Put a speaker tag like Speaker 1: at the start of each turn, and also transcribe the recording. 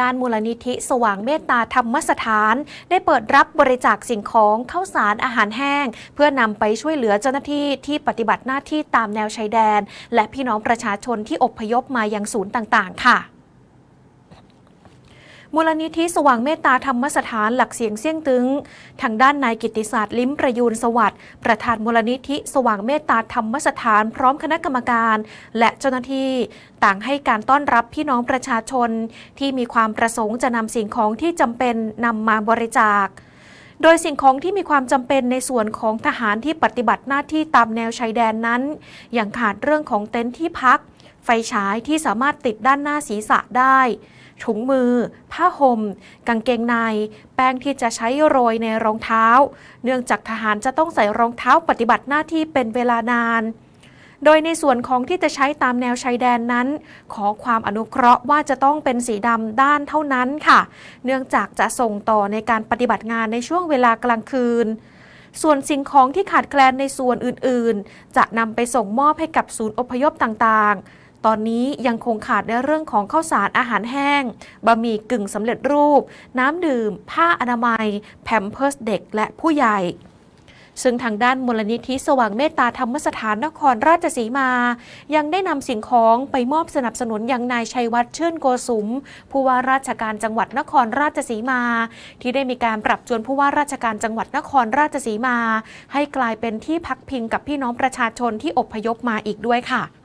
Speaker 1: ด้านมูลนิธิสว่างเมตตาธรรมสถาน ได้เปิดรับบริจาคสิ่งของข้าวสารอาหารแห้ง เพื่อนำไปช่วยเหลือเจ้าหน้าที่ที่ปฏิบัติหน้าที่ตามแนวชายแดน และพี่น้องประชาชนที่อพยพมายังศูนย์ต่าง ๆ ค่ะ มูลนิธิสว่างเมตตาธรรมสถานหลักเสียงเสี่ยงตึง ทางด้านนายกิติศาสตร์ลิ้มประยูนสวัสดิ์ประธานมูลนิธิสว่างเมตตาธรรมสถานพร้อมคณะกรรมการ และเจ้าหน้าที่ ต่างให้การต้อนรับพี่น้องประชาชน ที่มีความประสงค์จะนำสิ่งของที่จำเป็นนำมาบริจาคโดยสิ่งของที่มีความจำเป็นในส่วนของทหารที่ปฏิบัติหน้าที่ตามแนวชายแดนนั้น อย่างขาดเรื่องของเต็นท์ที่พัก ไฟฉายที่สามารถติดด้านหน้าศีรษะได้ ถุงมือ ผ้าห่ม กางเกงใน แป้งที่จะใช้โรยในรองเท้า เนื่องจากทหารจะต้องใส่รองเท้าปฏิบัติหน้าที่เป็นเวลานานโดยในส่วนของที่จะใช้ตามแนวชายแดนนั้น ขอความอนุเคราะห์ว่าจะต้องเป็นสีดำด้านเท่านั้นค่ะ เนื่องจากจะส่งต่อในการปฏิบัติงานในช่วงเวลากลางคืน ส่วนสิ่งของที่ขาดแคลนในส่วนอื่นๆ จะนำไปส่งมอบให้กับศูนย์อพยพต่างๆ ตอนนี้ยังคงขาดในเรื่องของข้าวสารอาหารแห้ง บะหมี่กึ่งสำเร็จรูป น้ำดื่ม ผ้าอนามัย แพมเพิร์สเด็กและผู้ใหญ่ ซึ่งทางด้านมูลนิธิสว่างเมตตาธรรมสถานนครราชสีมา ยังได้นำสิ่งของไปมอบสนับสนุนยังนายชัยวัฒน์เชื่นโกสุม ผู้ว่าราชการจังหวัดนครราชสีมา ที่ได้มีการปรับจวนผู้ว่าราชการจังหวัดนครราชสีมา ให้กลายเป็นที่พักพิงกับพี่น้องประชาชนที่อพยพมาอีกด้วยค่ะ